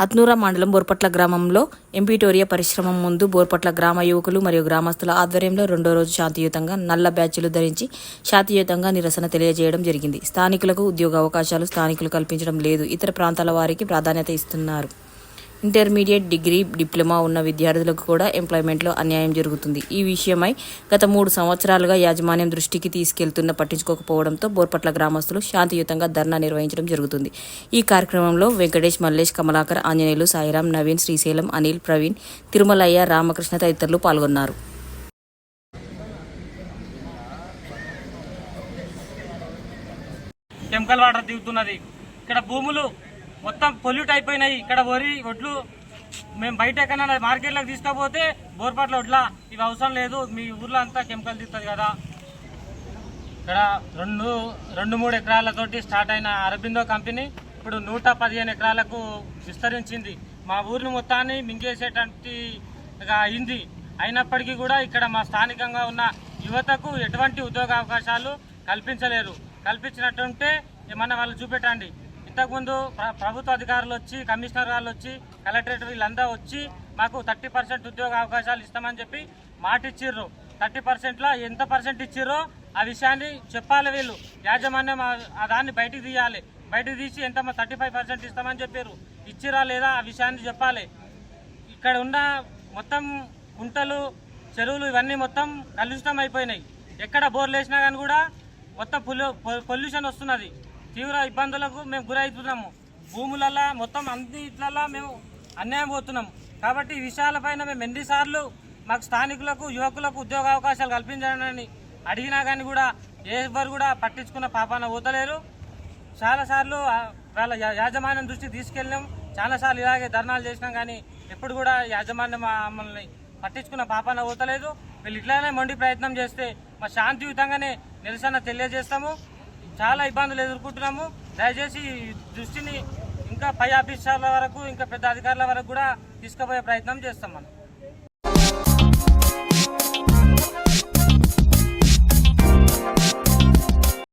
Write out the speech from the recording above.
హత్నూరా మండలం బోర్పట్ల గ్రామంలో ఎంపీటోరియా పరిశ్రమ ముందు బోర్పట్ల గ్రామ యువకులు మరియు గ్రామస్తుల ఆధ్వర్యంలో రెండో రోజు శాంతియుతంగా నల్ల బ్యాచ్లు ధరించి శాంతియుతంగా నిరసన తెలియజేయడం జరిగింది. స్థానికులకు ఉద్యోగ అవకాశాలు స్థానికులు కల్పించడం లేదు. ఇతర ప్రాంతాల వారికి ప్రాధాన్యత ఇస్తున్నారు. ఇంటర్మీడియట్ డిగ్రీ డిప్లొమా ఉన్న విద్యార్థులకు కూడా ఎంప్లాయ్మెంట్లో అన్యాయం జరుగుతుంది. ఈ విషయమై గత మూడు సంవత్సరాలుగా యాజమాన్యం దృష్టికి తీసుకెళ్తున్న పట్టించుకోకపోవడంతో బోర్పట్ల గ్రామస్తులు శాంతియుతంగా ధర్నా నిర్వహించడం జరుగుతుంది. ఈ కార్యక్రమంలో వెంకటేష్ మల్లేష్ కమలాకర్ ఆంజనేయులు సాయిరాం నవీన్ శ్రీశైలం అనిల్ ప్రవీణ్ తిరుమలయ్య రామకృష్ణ తదితరులు పాల్గొన్నారు. కెమికల్ వాటర్ దిగుతున్నది. ఇక్కడ భూములు మొత్తం పొల్యూట్ అయిపోయినాయి. ఇక్కడ వరి వడ్లు మేము బయట ఎక్కడైనా మార్కెట్లోకి తీసుకపోతే బోర్పాట్ల వడ్ల ఇవి అవసరం లేదు. మీ ఊర్లో అంతా కెమికల్ తీస్తుంది కదా. ఇక్కడ రెండు రెండు మూడు ఎకరాలతోటి స్టార్ట్ అయిన అరబిందో కంపెనీ ఇప్పుడు నూట పదిహేను ఎకరాలకు విస్తరించింది. మా ఊరిని మొత్తాన్ని మింగేసేటువంటి అయింది. అయినప్పటికీ కూడా ఇక్కడ మా స్థానికంగా ఉన్న యువతకు ఎటువంటి ఉద్యోగ అవకాశాలు కల్పించలేరు. కల్పించినట్టుంటే ఏమన్నా వాళ్ళు చూపెట్టండి. ఇంతకుముందు ప్రభుత్వ అధికారులు వచ్చి కమిషనర్ వాళ్ళు వచ్చి కలెక్టరేట్ వీళ్ళందరూ వచ్చి మాకు థర్టీ పర్సెంట్ ఉద్యోగ అవకాశాలు ఇస్తామని చెప్పి మాట ఇచ్చిర్రు థర్టీ పర్సెంట్లో ఎంత పర్సెంట్ ఇచ్చిర్రో ఆ విషయాన్ని చెప్పాలి వీళ్ళు. యాజమాన్యం ఆ- దాన్ని బయటికి తీయాలి. బయటకు తీసి ఎంత థర్టీ ఫైవ్ పర్సెంట్ ఇస్తామని చెప్పారు ఇచ్చిరా లేదా ఆ విషయాన్ని చెప్పాలి. ఇక్కడ ఉన్న మొత్తం కుంటలు చెరువులు ఇవన్నీ మొత్తం కలుషితం అయిపోయినాయి ఎక్కడ బోర్లు వేసినా కానీ కూడా మొత్తం పొల్యూ పొల్యూషన్ వస్తున్నది. తీవ్ర ఇబ్బందులకు మేము గురవుతున్నాము. భూములల్లో మొత్తం అన్ని ఇట్లల్లో మేము అన్యాయం పోతున్నాము కాబట్టి ఈ విషయాలపైన మేము ఎన్నిసార్లు మాకు స్థానికులకు యువకులకు ఉద్యోగ అవకాశాలు కల్పించాలని అడిగినా కానీ కూడా ఎవరు కూడా పట్టించుకున్న పాపాన పోతలేరు. చాలాసార్లు వాళ్ళ యాజమాన్యం దృష్టికి తీసుకెళ్ళాం చాలాసార్లు ఇలాగే ధర్నాలు చేసినాం కానీ ఎప్పుడు కూడా యాజమాన్యం మా- మమ్మల్ని పట్టించుకున్న పాపాన పోతలేదు. వీళ్ళు ఇట్లానే మొండి ప్రయత్నం చేస్తే మా శాంతియుతంగానే నిరసన తెలియజేస్తాము. చాలా ఇబ్బందులు ఎదుర్కొంటున్నాము. దయచేసి దృష్టిని ఇంకా పై ఆఫీసర్ల వరకు ఇంకా పెద్ద అధికారుల వరకు కూడా తీసుకుపోయే ప్రయత్నం చేస్తాం మనం.